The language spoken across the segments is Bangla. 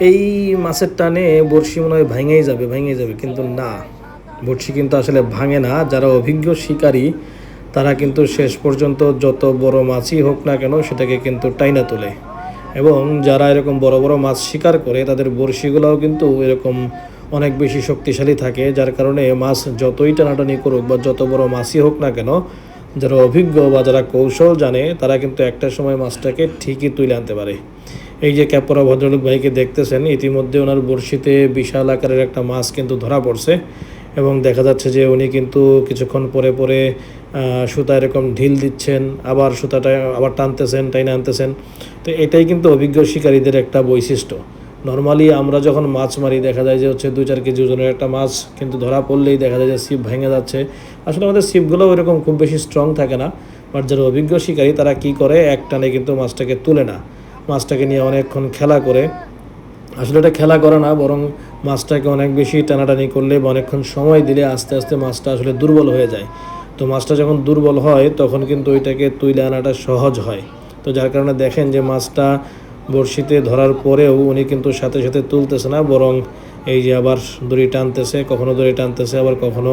এই মাছের টানে বড়শি মনে হয় ভাঙেই যাবে, ভেঙেই যাবে, কিন্তু না। বড়শি কিন্তু আসলে ভাঙে না। যারা অভিজ্ঞ শিকারী, তারা কিন্তু শেষ পর্যন্ত যত বড় মাছই হোক না কেন সেটাকে কিন্তু টাইনা তোলে। এবং যারা এরকম বড় বড় মাছ শিকার করে, তাদের বড়শিগুলোও কিন্তু এরকম অনেক বেশি শক্তিশালী থাকে, যার কারণে মাছ যতই টানাটানি করুক বা যত বড় মাছই হোক না কেন, যারা অভিজ্ঞ বা যারা কৌশল জানে, তারা কিন্তু একটা সময় মাছটাকে ঠিকই তুলে আনতে পারে। এই যে ক্যাপরা ভদ্রলোক ভাইকে দেখতেছেন, ইতিমধ্যে ওনার বড়শিতে বিশাল আকারের একটা মাছ কিন্তু ধরা পড়ছে এবং দেখা যাচ্ছে যে উনি কিন্তু কিছুক্ষণ পরে পরে সুতা এরকম ঢিল দিচ্ছেন, আবার সুতাটা আবার টানতেছেন, টাইনে আনতেছেন। তো এটাই কিন্তু অভিজ্ঞ শিকারীদের একটা বৈশিষ্ট্য। নর্মালি আমরা যখন মাছ মারি, দেখা যায় যে হচ্ছে দুই চার কেজি ওজনের একটা মাছ কিন্তু ধরা পড়লেই দেখা যায় যে সিপ ভেঙে যাচ্ছে। আসলে আমাদের সিপগুলো ওইরকম খুব বেশি স্ট্রং থাকে না বাট যারা অভিজ্ঞ শিকারী তারা কি করে? এক টানে কিন্তু মাছটাকে তুলে না। মাছটাকে নিয়ে অনেকক্ষণ খেলা করে। আসলে এটা খেলা করে না, বরং মাছটাকে অনেক বেশি টানাটানি করলে বা অনেকক্ষণ সময় দিলে আস্তে আস্তে মাছটা আসলে দুর্বল হয়ে যায়। তো মাছটা যখন দুর্বল হয়, তখন কিন্তু ওইটাকে তুলে আনাটা সহজ হয়। তো যার কারণে দেখেন যে মাছটা বড়শিতে ধরার পরেও উনি কিন্তু সাথে সাথে তুলতেছে না, বরং এই যে আবার দড়ি টানতেছে, কখনো দড়ি টানতেছে, আবার কখনো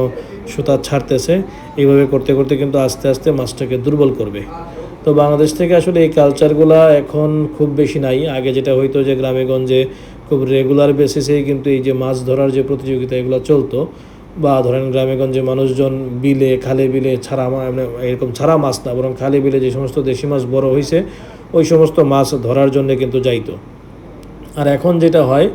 সুতা ছাড়তেছে। এইভাবে করতে করতে কিন্তু আস্তে আস্তে মাছটাকে দুর্বল করবে। তো বাংলাদেশ থেকে আসলে এই কালচারগুলা এখন খুব বেশি নাই। আগে যেটা হইতো যে গ্রামে গঞ্জে খুব রেগুলার বেসিসেই কিন্তু এই যে মাছ ধরার যে প্রতিযোগিতা এগুলো চলতো বা ধরেন গ্রামে গঞ্জে মানুষজন বিলে, খালে বিলে ছাড়া মানে এরকম ছাড়া মাছ না, বরং খালে বিলে যে সমস্ত দেশি মাছ বড় হয়েছে ওই সমস্ত মাছ ধরার জন্য কিন্তু যাইতো। আর এখন যেটা হয়,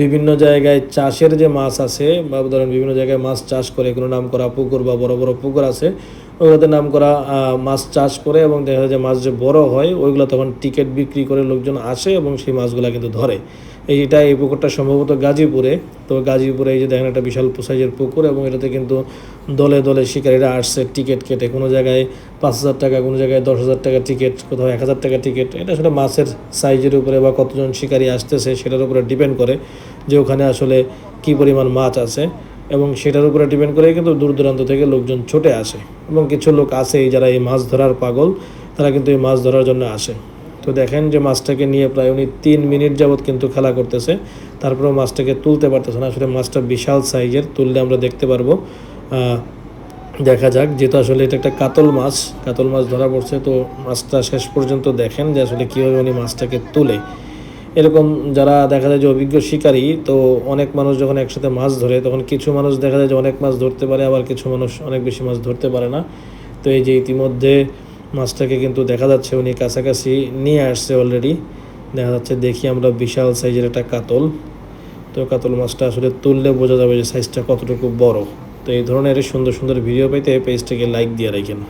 বিভিন্ন জায়গায় চাষের যে মাছ আছে বা ধরেন বিভিন্ন জায়গায় মাছ চাষ করে, কোনো নাম করা পুকুর বা বড় বড় পুকুর আছে ওগুলোতে নাম করা মাছ চাষ করে এবং দেখা যায় যে মাছ যে বড় হয়, ওইগুলো তখন টিকিট বিক্রি করে লোকজন আসে এবং সেই মাছগুলো কিন্তু ধরে। এইটা এই পুকুরটা সম্ভবত গাজীপুরে। তো গাজীপুরে এই যে দেখেন একটা বিশাল সাইজের পুকুর এবং এটাতে কিন্তু দলে দলে শিকারীরা আসছে টিকিট কেটে। কোনো জায়গায় পাঁচ হাজার টাকা, কোনো জায়গায় দশ হাজার টাকা টিকিট কোথাও এক হাজার টাকা টিকিট এটা আসলে মাছের সাইজের উপরে বা কতজন শিকারী আসতেছে সেটার উপরে ডিপেন্ড করে যে ওখানে আসলে কী পরিমাণ মাছ আছে। এবং সেটার উপরে ডিপেন্ড করে কিন্তু দূর দূরান্ত থেকে লোকজন ছুটে আসে এবং কিছু লোক আছে যারা এই মাছ ধরার পাগল, তারা কিন্তু এই মাছ ধরার জন্য আসে। তো দেখেন যে মাছটাকে নিয়ে প্রায় উনি তিন মিনিট যাবৎ কিন্তু খেলা করতেছে। তারপরেও মাছটাকে তুলতে পারতেছে না। আসলে মাছটা বিশাল সাইজের, তুললে আমরা দেখতে পারব। দেখা যাক, যেহেতু আসলে এটা একটা কাতল মাছ কাতল মাছ ধরা পড়ছে, তো মাছটা শেষ পর্যন্ত দেখেন যে আসলে কীভাবে উনি মাছটাকে তুলে। এরকম যারা দেখা যায় যে অভিজ্ঞ শিকারী, তো অনেক মানুষ যখন একসাথে মাছ ধরে, তখন কিছু মানুষ দেখা যায় যে অনেক মাছ ধরতে পারে, আবার কিছু মানুষ অনেক বেশি মাছ ধরতে পারে না। তো এই যে ইতিমধ্যে মাছটাকে কিন্তু দেখা যাচ্ছে, উনি কাছাকাছি নিয়ে আসছে অলরেডি দেখা যাচ্ছে দেখি আমরা বিশাল সাইজের একটা কাতল। তো কাতল মাছটা আসলে তুললে বোঝা যাবে যে সাইজটা কতটুকু বড়। তো এই ধরনের সুন্দর সুন্দর ভিডিও পেতে পেজটাকে লাইক দিয়ে রাখেন।